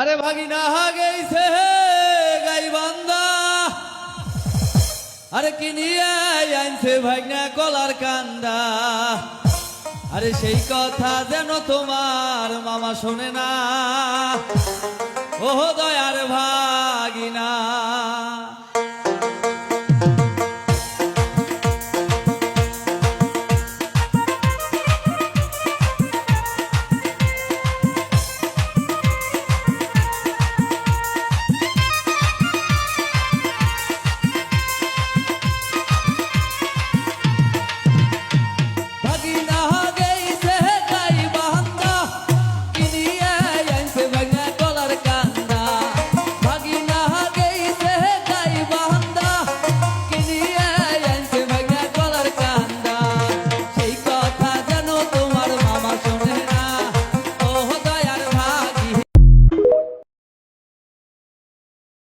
আরে ভাগিনা গেছে গাই বান্দা আরে কি নিয়ে আনছে ভাগনা কলার কান্দা। আরে সেই কথা যেন তোমার মামা শোনে না। ও দয়ার ভাগিনা।